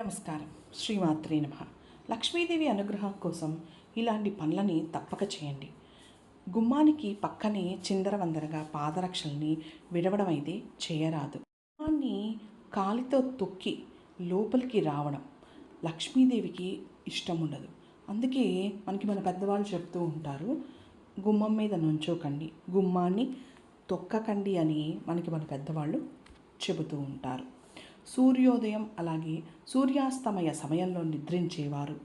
నమస్కారం. శ్రీమాత్రే నమ. లక్ష్మీదేవి అనుగ్రహం కోసం ఇలాంటి పనులని తప్పక చేయండి. గుమ్మానికి పక్కనే చిందరవందరగా పాదరక్షల్ని విడవడం అయితే చేయరాదు. గుమ్మాన్ని కాలితో తొక్కి లోపలికి రావడం లక్ష్మీదేవికి ఇష్టం ఉండదు అందుకే మనకి మన పెద్దవాళ్ళు చెప్తూ ఉంటారు గుమ్మం మీద నుంచోకండి గుమ్మాన్ని తొక్కకండి అని మనకి మన పెద్దవాళ్ళు చెబుతూ ఉంటారు. సూర్యోదయం అలాగే సూర్యాస్తమయ సమయంలో నిద్రించేవారు.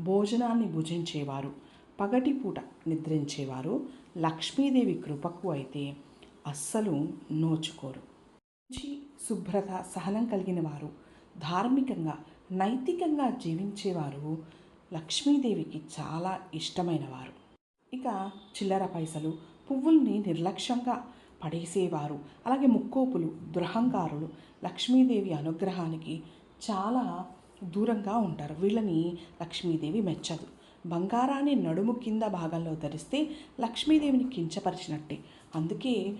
భోజనాన్ని భుజించేవారు. పగటిపూట నిద్రించేవారు. లక్ష్మీదేవి కృపకు అయితే అస్సలు నోచుకోరు. మంచి శుభ్రత సహనం కలిగిన వారు. ధార్మికంగా నైతికంగా జీవించేవారు లక్ష్మీదేవికి చాలా ఇష్టమైన వారు ఇక చిల్లర పైసలు పువ్వుల్ని నిర్లక్ష్యంగా పడేసేవారు. అలాగే ముక్కోపులు దురహంకారులు లక్ష్మీదేవి అనుగ్రహానికి చాలా దూరంగా ఉంటారు. వీళ్ళని లక్ష్మీదేవి మెచ్చదు. బంగారాన్ని నడుము కింద భాగంలో ధరిస్తే లక్ష్మీదేవిని కించపరిచినట్టే. అందుకే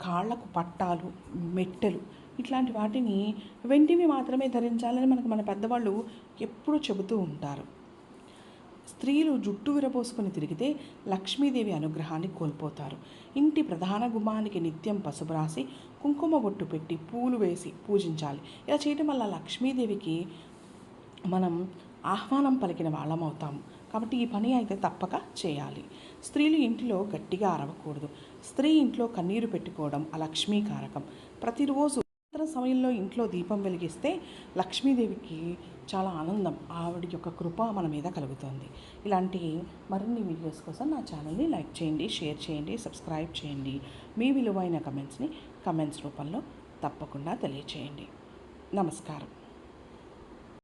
కాళ్ళకు పట్టాలు మెట్టెలు ఇట్లాంటి వాటిని వెండివి మాత్రమే ధరించాలని మనకు మన పెద్దవాళ్ళు ఎప్పుడూ చెబుతూ ఉంటారు. స్త్రీలు జుట్టు విరబోసుకొని తిరిగితే లక్ష్మీదేవి అనుగ్రహాన్ని కోల్పోతారు. ఇంటి ప్రధాన గుమానికి నిత్యం పసుపు రాసి కుంకుమ బొట్టు పెట్టి పూలు వేసి పూజించాలి. ఇలా చేయడం వల్ల లక్ష్మీదేవికి మనం ఆహ్వానం పలికిన వాళ్ళం అవుతాము. కాబట్టి ఈ పని అయితే తప్పక చేయాలి. స్త్రీలు ఇంటిలో గట్టిగా అరవకూడదు. స్త్రీ ఇంట్లో కన్నీరు పెట్టుకోవడం అలక్ష్మీకారకం ప్రతిరోజు సాయంత్రం సమయంలో ఇంట్లో దీపం వెలిగిస్తే లక్ష్మీదేవికి చాలా ఆనందం. ఆవిడ యొక్క కృప మన మీద కలుగుతుంది. ఇలాంటి మరిన్ని వీడియోస్ కోసం నా ఛానల్ని లైక్ చేయండి షేర్ చేయండి సబ్స్క్రైబ్ చేయండి. మీ విలువైన కమెంట్స్ని కమెంట్స్ రూపంలో తప్పకుండా తెలియచేయండి. నమస్కారం.